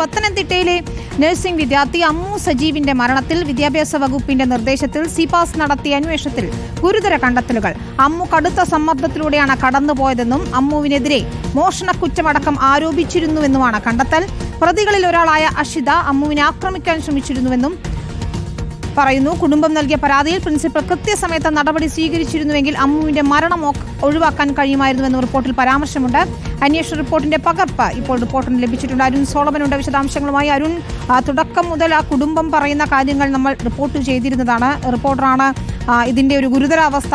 പത്തനംതിട്ടയിലെ നഴ്സിംഗ് വിദ്യാർത്ഥി അമ്മു സജീവിന്റെ മരണത്തിൽ വിദ്യാഭ്യാസ വകുപ്പിന്റെ നിർദ്ദേശത്തിൽ സിപാസ് നടത്തിയ അന്വേഷണത്തിൽ ഗുരുതര കണ്ടെത്തലുകൾ. അമ്മു കടുത്ത സമ്മർദ്ദത്തിലൂടെയാണ് കടന്നുപോയതെന്നും അമ്മുവിനെതിരെ മോഷണക്കുറ്റമടക്കം ആരോപിച്ചിരുന്നുവെന്നുമാണ് കണ്ടെത്തൽ. പ്രതികളിൽ ഒരാളായ അഷിത അമ്മുവിനെ ആക്രമിക്കാൻ ശ്രമിച്ചിരുന്നുവെന്നും പറയുന്നു. കുടുംബം നൽകിയ പരാതിയിൽ പ്രിൻസിപ്പൽ കൃത്യസമയത്ത് നടപടി സ്വീകരിച്ചിരുന്നുവെങ്കിൽ അമ്മുവിന്റെ മരണം ഒഴിവാക്കാൻ കഴിയുമായിരുന്നുവെന്ന് റിപ്പോർട്ടിൽ പരാമർശമുണ്ട്. അന്വേഷണ റിപ്പോർട്ടിന്റെ പകർപ്പ് ഇപ്പോൾ റിപ്പോർട്ടിന് ലഭിച്ചിട്ടുണ്ട്. അരുൺ സോളമനുണ്ട്. വിശദാംശങ്ങളുമായി അരുൺ. തുടക്കം മുതൽ ആ കുടുംബം പറയുന്ന കാര്യങ്ങൾ നമ്മൾ റിപ്പോർട്ട് ചെയ്തിരുന്നതാണ്. റിപ്പോർട്ടറാണ് ഇതിന്റെ ഒരു ഗുരുതരാവസ്ഥ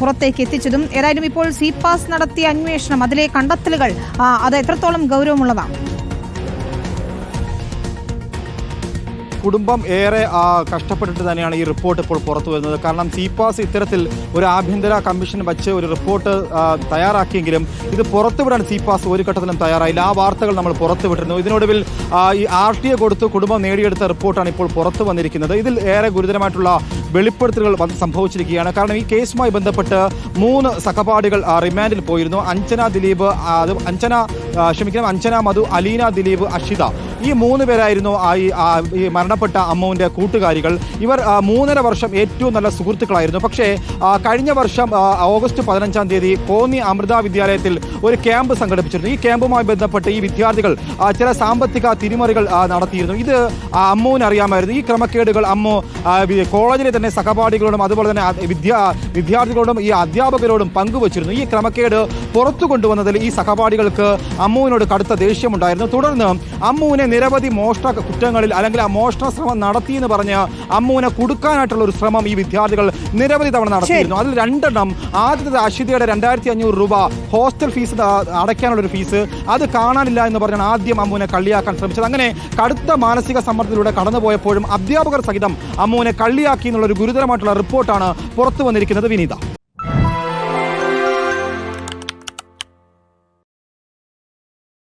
പുറത്തേക്ക് എത്തിച്ചതും. ഏതായാലും ഇപ്പോൾ സിപാസ് നടത്തിയ അന്വേഷണം അതിലെ കണ്ടെത്തലുകൾ അത് എത്രത്തോളം ഗൗരവമുള്ളതാണ്? കുടുംബം ഏറെ കഷ്ടപ്പെട്ടിട്ട് തന്നെയാണ് ഈ റിപ്പോർട്ട് ഇപ്പോൾ പുറത്തു വരുന്നത്. കാരണം സിപാസ് ഇത്തരത്തിൽ ഒരു ആഭ്യന്തര കമ്മീഷൻ വച്ച് ഒരു റിപ്പോർട്ട് തയ്യാറാക്കിയെങ്കിലും ഇത് പുറത്തുവിടാൻ സിപാസ് ഒരു ഘട്ടത്തിലും തയ്യാറായില്ല. ആ വാർത്തകൾ നമ്മൾ പുറത്തുവിട്ടിരുന്നു. ഇതിനൊടുവിൽ ഈ ആർ ടി എ കൊടുത്ത് കുടുംബം നേടിയെടുത്ത റിപ്പോർട്ടാണ് ഇപ്പോൾ പുറത്തു വന്നിരിക്കുന്നത്. ഇതിൽ ഏറെ ഗുരുതരമായിട്ടുള്ള വെളിപ്പെടുത്തലുകൾ സംഭവിച്ചിരിക്കുകയാണ്. കാരണം ഈ കേസുമായി ബന്ധപ്പെട്ട് മൂന്ന് സഹപാഠികൾ റിമാൻഡിൽ പോയിരുന്നു. അഞ്ജന ദിലീപ് അത് അഞ്ജന ക്ഷമിക്കണം അഞ്ജന മധു അലീന ദിലീപ് അഷിത. ഈ മൂന്ന് പേരായിരുന്നു ഈ മരണപ്പെട്ട അമ്മുവിന്റെ കൂട്ടുകാരികൾ. ഇവർ മൂന്നര വർഷം ഏറ്റവും നല്ല സുഹൃത്തുക്കളായിരുന്നു. പക്ഷേ കഴിഞ്ഞ വർഷം ഓഗസ്റ്റ് പതിനഞ്ചാം തീയതി കോന്നി അമൃത വിദ്യാലയത്തിൽ ഒരു ക്യാമ്പ് സംഘടിപ്പിച്ചിരുന്നു. ഈ ക്യാമ്പുമായി ബന്ധപ്പെട്ട് ഈ വിദ്യാർത്ഥികൾ ചില സാമ്പത്തിക തിരിമറികൾ നടത്തിയിരുന്നു. ഇത് അമ്മുവിന് അറിയാമായിരുന്നു ഈ ക്രമക്കേടുകൾ അമ്മു കോളേജിലെ തന്നെ സഹപാഠികളോടും അതുപോലെ തന്നെ വിദ്യാ വിദ്യാർത്ഥികളോടും ഈ അധ്യാപകരോടും പങ്കുവച്ചിരുന്നു. ഈ ക്രമക്കേട് പുറത്തു കൊണ്ടുവന്നതിൽ ഈ സഹപാഠികൾക്ക് അമ്മുവിനോട് കടുത്ത ദേഷ്യമുണ്ടായിരുന്നു. തുടർന്ന് അമ്മുവിനെ നിരവധി മോഷണ കുറ്റങ്ങളിൽ അല്ലെങ്കിൽ ആ മോഷണ ശ്രമം നടത്തിയെന്ന് പറഞ്ഞ് അമ്മുവിനെ കൊടുക്കാനായിട്ടുള്ള ഒരു ശ്രമം ഈ വിദ്യാർത്ഥികൾ നിരവധി തവണ നടത്തിയിരുന്നു. അതിൽ രണ്ടെണ്ണം ആദ്യത്തെ അശ്വതിയുടെ രണ്ടായിരത്തി അഞ്ഞൂറ് രൂപ ഹോസ്റ്റൽ ഫീസ് അടയ്ക്കാനുള്ള ഒരു ഫീസ് അത് കാണാനില്ല എന്ന് പറഞ്ഞാണ് ആദ്യം അമ്മുവിനെ കള്ളിയാക്കാൻ ശ്രമിച്ചത്. അങ്ങനെ കടുത്ത മാനസിക സമ്മർദ്ദത്തിലൂടെ കടന്നുപോയപ്പോഴും അധ്യാപകർ സഹിതം അമ്മുവിനെ കള്ളിയാക്കി എന്നുള്ള ഒരു ഗുരുതരമായിട്ടുള്ള റിപ്പോർട്ടാണ് പുറത്തു വന്നിരിക്കുന്നത് വിനീത.